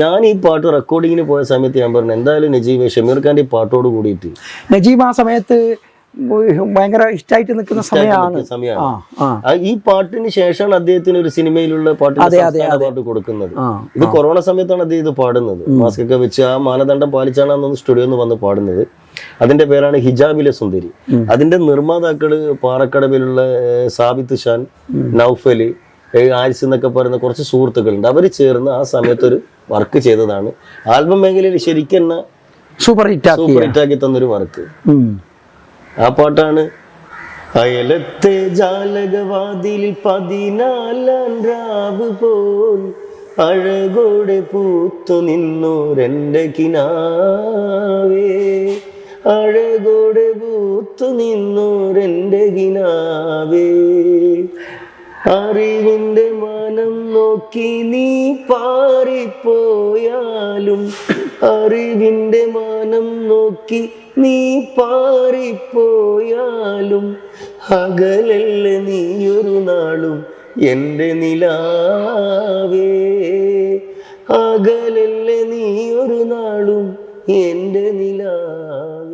ഞാൻ ഈ പാട്ട് റെക്കോർഡിങ്ങിന് പോയ സമയത്ത് ഞാൻ പറഞ്ഞു എന്തായാലും നജീബ് ഷമീർ ഖാന്റെ ഈ പാട്ടോട് കൂടിയിട്ട്. നജീബ് ആ സമയത്ത് ഭയങ്കര ഇഷ്ടമായിട്ട് നിൽക്കുന്ന സമയമാണ്. സമയമാണ്. ഈ പാട്ടിന് ശേഷമാണ് അദ്ദേഹത്തിന് ഒരു സിനിമയിലുള്ള പാട്ട്. പാട്ട് കൊടുക്കുന്നത്. ഇത് കൊറോണ സമയത്താണ് അദ്ദേഹം ഇത് പാടുന്നത്. മാസ്ക് ഒക്കെ വെച്ച് ആ മാനദണ്ഡം പാലിച്ചാണ് അന്ന് സ്റ്റുഡിയോയിൽ നിന്ന് വന്ന് പാടുന്നത്. അതിന്റെ പേരാണ് ഹിജാബിലെ സുന്ദരി. അതിന്റെ നിർമ്മാതാക്കൾ പാറക്കടവിലുള്ള സാബിത്ത് ഷാൻ നൗഫൽ ആരിസ് എന്നൊക്കെ പറയുന്ന കുറച്ച് സുഹൃത്തുക്കളുണ്ട്. അവർ ചേർന്ന് ആ സമയത്തൊരു വർക്ക് ചെയ്തതാണ്. ആൽബം മേഖലയിൽ ശരിക്കും എന്ന സൂപ്പർ ഹിറ്റ് ആക്കി സൂപ്പർ ഹിറ്റാക്കി തന്നൊരു വർക്ക് ആ പാട്ടാണ് അയലത്തെ ജാലകവാതിൽ പതിനാലാം രാവ് പോൽ അഴകോടെ പൂത്തു നിന്നോരെന്റെ കിനാവേ. അഴകോടെ പൂത്തു നിന്നോരെന്റെ കിനാവേ. അറിവിന്റെ മനം നോക്കി നീ പാറിപ്പോയാലും അറിവിന്റെ മനം നോക്കി നീ പാറിപ്പോയാലും അകലല്ല നീയൊരു നാളും എന്റെ നിലാവേ. അകലല്ല നീയൊരു നാളും എന്റെ നിലാവേ.